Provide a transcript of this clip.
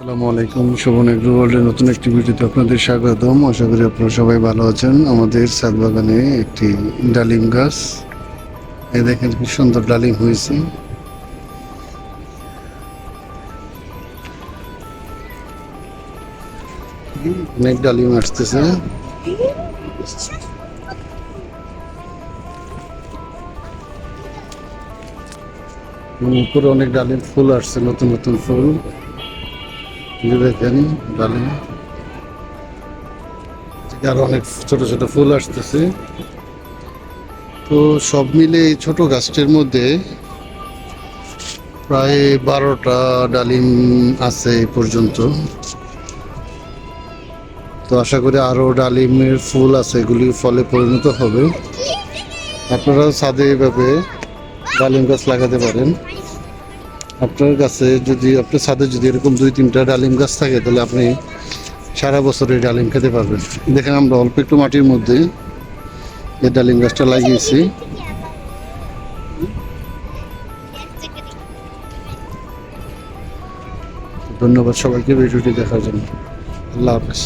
আসসালামু আলাইকুম, শোভন এগ্রো ওয়ার্ল্ডের নতুন একটি ভিডিওতে আপনাদের স্বাগতম। আশা করি আপনারা সবাই ভালো আছেন। আমাদের ছাদ বাগানে একটি ডালিম গাছ। এই দেখেন কি সুন্দর ডালিম হয়েছে। অনেক ডালিম আসতেছে। উপরে অনেক ডালিম ফুল আসছে, নতুন নতুন ফুল। দেখেন ডালিম থেকে আরও অনেক ছোট ছোট ফুল আসতেছে। তো সব মিলে এই ছোট গাছটির মধ্যে প্রায় বারোটা ডালিম আছে এই পর্যন্ত। তো আশা করি আরও ডালিমের ফুল আছে, এগুলি ফলে পরিণত হবে। আপনারা ছাদে এইভাবে ডালিম গাছ লাগাতে পারেন। আপনার কাছে যদি, আপনার ছাদে যদি এরকম দুই, তিনটা ডালিম গাছ থাকে, তাহলে আপনি সারা বছর এই ডালিম খেতে পারবেন। দেখেন আমরা অল্প একটু মাটির মধ্যে এই ডালিম গাছটা লাগিয়েছি। ধন্যবাদ সবাইকে ভিডিওটি দেখার জন্য। আল্লাহ হাফেজ।